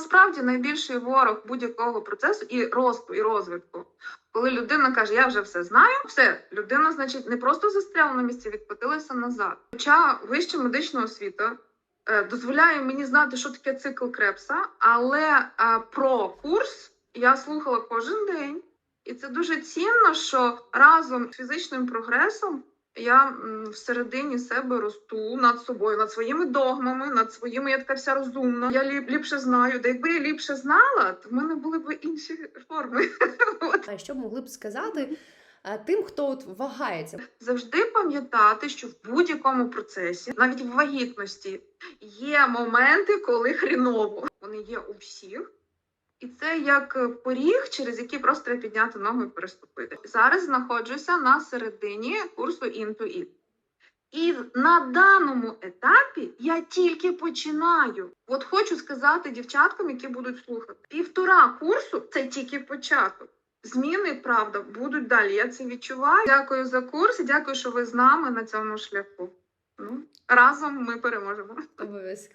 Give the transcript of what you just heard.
насправді найбільший ворог будь-якого процесу і росту, і розвитку. Коли людина каже, я вже все знаю, все, людина, значить, не просто застряла на місці, відкотилася назад. Хоча вища медична освіта е, дозволяє мені знати, що таке цикл Крепса, але е, про курс я слухала кожен день. І це дуже цінно, що разом з фізичним прогресом я всередині себе росту над собою, над своїми догмами, над своїми я така вся розумна. Я ліп, ліпше знаю. Та якби я ліпше знала, то в мене були б інші форми. А що б могли б сказати е, тим, хто от вагається? Завжди пам'ятати, що в будь-якому процесі, навіть в вагітності, є моменти, коли хріново. Вони є у всіх. І це як е, поріг, через який просто треба підняти ногу і переступити. Зараз знаходжуся на середині курсу Into It. І на даному етапі я тільки починаю. От хочу сказати дівчаткам, які будуть слухати. Півтора курсу це тільки початок. Зміни, правда, будуть далі. Я це відчуваю. Дякую за курс дякую, що ви з нами на цьому шляху. Ну, разом ми переможемо. Обов'язково.